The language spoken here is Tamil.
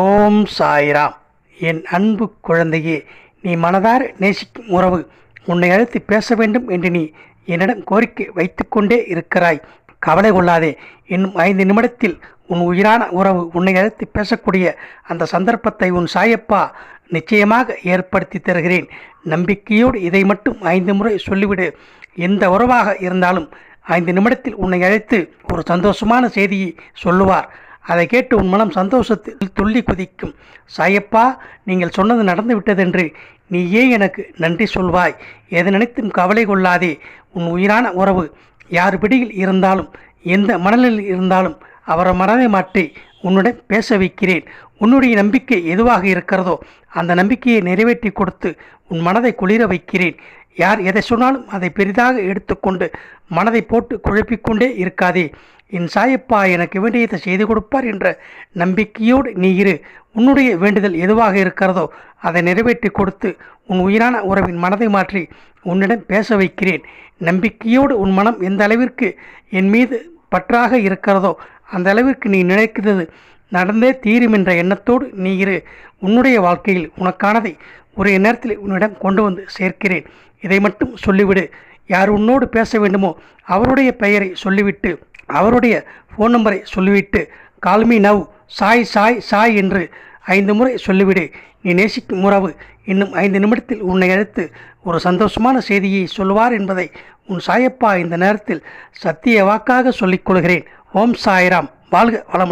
ஓம் சாய்ராம். என் அன்பு குழந்தையே நீ மனதார நேசிக்கும் உறவு உன்னை அழைத்து பேச வேண்டும் என்று நீ என்னிடம் கோரிக்கை வைத்துக்கொண்டே இருக்கிறாய். கவலை கொள்ளாதே இன்னும் ஐந்து நிமிடத்தில் உன் உயிரான உறவு உன்னை அழைத்து பேசக்கூடிய அந்த சந்தர்ப்பத்தை உன் சாயப்பா நிச்சயமாக ஏற்படுத்தி தருகிறேன். நம்பிக்கையோடு இதை மட்டும் ஐந்து முறை சொல்லிவிடு. எந்த உறவாக இருந்தாலும் ஐந்து நிமிடத்தில் உன்னை அழைத்து ஒரு சந்தோஷமான செய்தியை சொல்லுவார். அதை கேட்டு உன் மனம் சந்தோஷத்தில் துள்ளி குதிக்கும். சாயப்பா நீங்கள் சொன்னது நடந்து விட்டதென்று நீயே எனக்கு நன்றி சொல்வாய். எது நினைத்தும் கவலை கொள்ளாதே. உன் உயிரான உறவு யார் பிடியில் இருந்தாலும் எந்த மணலில் இருந்தாலும் அவரை மனதை மாற்றி உன்னுடன் பேச வைக்கிறேன். உன்னுடைய நம்பிக்கை எதுவாக இருக்கிறதோ அந்த நம்பிக்கையை நிறைவேற்றி கொடுத்து உன் மனதை குளிர வைக்கிறேன். யார் எதை சொன்னாலும் அதை பெரிதாக எடுத்துக்கொண்டு மனதை போட்டு குழப்பிக்கொண்டே இருக்காதே. என் சாயப்பா எனக்கு வேண்டியதை செய்து கொடுப்பார் என்ற நம்பிக்கையோடு நீ இரு. உன்னுடைய வேண்டுதல் எதுவாக இருக்கிறதோ அதை நிறைவேற்றி கொடுத்து உன் உயிரான உறவின் மனதை மாற்றி உன்னிடம் பேச வைக்கிறேன். நம்பிக்கையோடு உன் மனம் எந்த அளவிற்கு என் மீது பற்றாக இருக்கிறதோ அந்த அளவிற்கு நீ நினைக்கிறது நடந்தே தீரும் என்ற எண்ணத்தோடு நீ இரு. உன்னுடைய வாழ்க்கையில் உனக்கானதை ஒரே நேரத்தில் உன்னிடம் கொண்டு வந்து சேர்க்கிறேன். இதை மட்டும் சொல்லிவிடு. யார் உன்னோடு பேச வேண்டுமோ அவருடைய பெயரை சொல்லிவிட்டு அவருடைய ஃபோன் நம்பரை சொல்லிவிட்டு call me now Sai Sai Sai என்று ஐந்து முறை சொல்லிவிடு. நீ நேசிக்கும் உறவு இன்னும் ஐந்து நிமிடத்தில் உன்னை அழைத்து ஒரு சந்தோஷமான செய்தியை சொல்வார் என்பதை உன் சாயப்பா இந்த நேரத்தில் சத்திய வாக்காக சொல்லிக் கொள்கிறேன். ஓம் சாய்ராம். வாழ்க வளமுடன்.